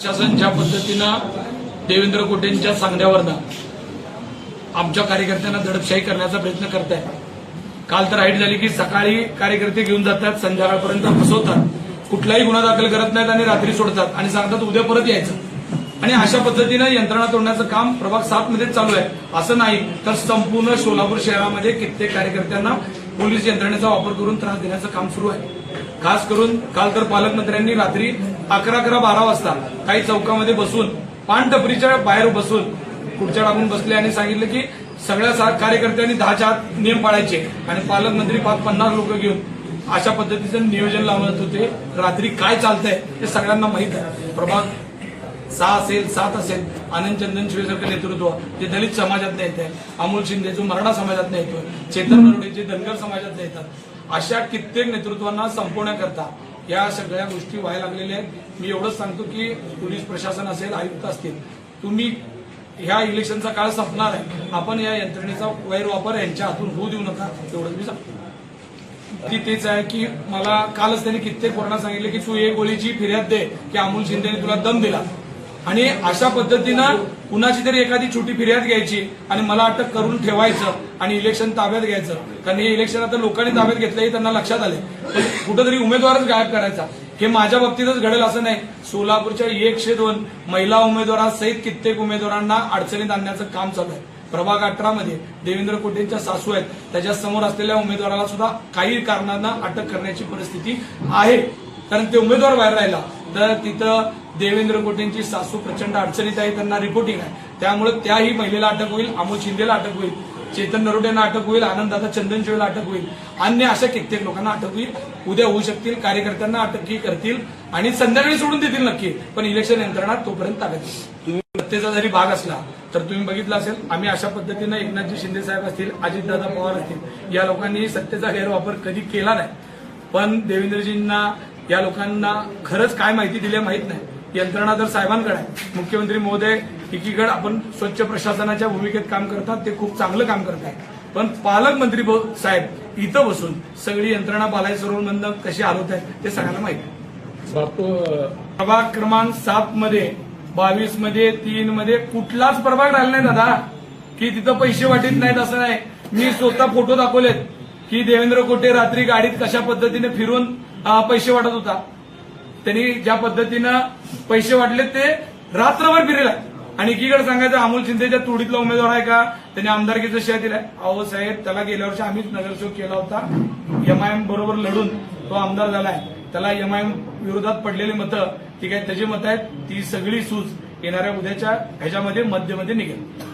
शासन ज्या पद्धतीनं देवेंद्र कोटेंच्या सांगण्यावरनं आमच्या कार्यकर्त्यांना दडपशाही करण्याचा प्रयत्न करत आहे काल तर हाईट झाली की सकाळी कार्यकर्ते घेऊन जातात संध्याकाळपर्यंत फसवतात कुठलाही गुन्हा दाखल करत नाहीत आणि रात्री सोडतात. आणि सांगतात उद्या परत यायचं. आणि अशा पद्धतीनं यंत्रणा तोडण्याचं काम प्रभाग सात मध्ये चालू आहे. असं नाही तर संपूर्ण सोलापूर शहरामध्ये कित्येक कार्यकर्त्यांना पोलीस यंत्रणेचा वापर करून त्रास देण्याचं काम सुरू आहे. खास करून काल तर पालकमंत्र्यांनी रात्री अकरा अकरा बारा वाजता काही चौकामध्ये बसून पानटपरीच्या बाहेर बसून खुर्च्या टाकून बसले आणि सांगितलं की सगळ्या कार्यकर्त्यांनी दहाच्या आत नियम पाळायचे आणि पालकमंत्री पाच पन्नास लोक घेऊन अशा पद्धतीचं नियोजन लावत होते. रात्री काय चालतंय हे सगळ्यांना माहीत आहे. प्रभाग सहा असेल सात असेल. आनंद चंदन शिवेसारखं नेतृत्व. जे दलित समाजात येत आहे अमोल शिंदे जो मराठा समाजात येतोय चेतन नरवडे जे धनगर समाजात येतात अशा कित्येक नेतृत्वांना संपवण्याकरता या सगळ्या गोष्टी व्हायला लागलेल्या आहेत. मी एवढंच सांगतो की पोलीस प्रशासन असेल आयुक्त असतील तुम्ही ह्या इलेक्शनचा काळ संपणार आहे. आपण या यंत्रणेचा गैरवापर यांच्या हातून होऊ देऊ नका एवढंच मी सांगतो. ती तेच आहे की मला कालच त्यांनी कित्येक पोरांना सांगितले की तू एक गोळीची फिर्याद दे की अमोल शिंदेने तुला दम दिला. आणि अशा पद्धतीनं कुणाची तरी एखादी छोटी फिर्याद घ्यायची आणि मला अटक करून ठेवायचं आणि इलेक्शन ताब्यात घ्यायचं. कारण हे इलेक्शन आता लोकांनी ताब्यात घेतलं हे त्यांना लक्षात आले पण कुठंतरी उमेदवारच गायब करायचा. हे माझ्या बाबतीतच घडेल असं नाही. सोलापूरच्या एकशे दोन महिला उमेदवारांसहित कित्येक उमेदवारांना अडचणीत आणण्याचं काम चालू आहे. प्रभाग अठरा मध्ये देवेंद्र कोटेंच्या सासू आहेत. त्याच्यासमोर असलेल्या उमेदवाराला सुद्धा काही कारणांना अटक करण्याची परिस्थिती आहे. कारण ते उमेदवार बाहेर राहिला. तर तिथं देवेंद्र कोटेंची सासू प्रचंड अडचणीत आहे त्यांना रिपोर्टिंग आहे. त्यामुळे त्याही महिलेला अटक होईल अमोल शिंदेला अटक होईल चेतन नरोडेंना अटक होईल आनंददादा चंदनशिवेला अटक होईल. अन्य अशा कित्येक लोकांना अटक होईल. उद्या होऊ शकतील कार्यकर्त्यांना अटकही करतील आणि संध्याकाळी सोडून देतील नक्की पण इलेक्शन यंत्रणा तोपर्यंत ताब्यात तुम्ही सत्तेचा जरी भाग असला तर तुम्ही बघितलं असेल आम्ही अशा पद्धतीनं एकनाथजी शिंदे साहेब असतील अजितदादा पवार असतील या लोकांनी सत्तेचा गैरवापर कधी केला नाही. पण देवेंद्रजींना या लोकांना खरंच काय माहिती दिली आहे माहीत नाही. यंत्रणा तर साहेबांकडे आहे. मुख्यमंत्री महोदय एकीकडे आपण स्वच्छ प्रशासनाच्या भूमिकेत काम करतात ते खूप चांगलं काम करतात पण पालकमंत्री साहेब इथं बसून सगळी यंत्रणा बालाई सरोवरमधनं कशी हलवत आहेत ते सगळ्यांना माहिती आहे. प्रभाग क्रमांक सात मध्ये बावीसमध्ये तीन मध्ये कुठलाच प्रभाग राहिला नाही दादा. की तिथं पैसे वाटीत नाहीत असं नाही. मी स्वतः फोटो दाखवलेत की देवेंद्र कोटे रात्री गाडीत कशा पद्धतीने फिरून पैसे वाटत होता. त्यांनी ज्या पद्धतीनं पैसे वाटले ते रात्रभर फिरेला आणि एकीकडे सांगायचं अमोल शिंदेच्या तुडीतला उमेदवार आहे का? त्यांनी आमदारकीचं शेअर दिलाय. अहो साहेब त्याला गेल्या वर्षी आम्हीच नगरसेवक केला होता. एमआयएम बरोबर लढून तो आमदार झालाय. त्याला एमआयएम विरोधात पडलेली मतं ती काय त्याची मतं आहेत ती सगळी सूज येणाऱ्या उद्याच्या ह्याच्यामध्ये मध्यमध्ये निघेल.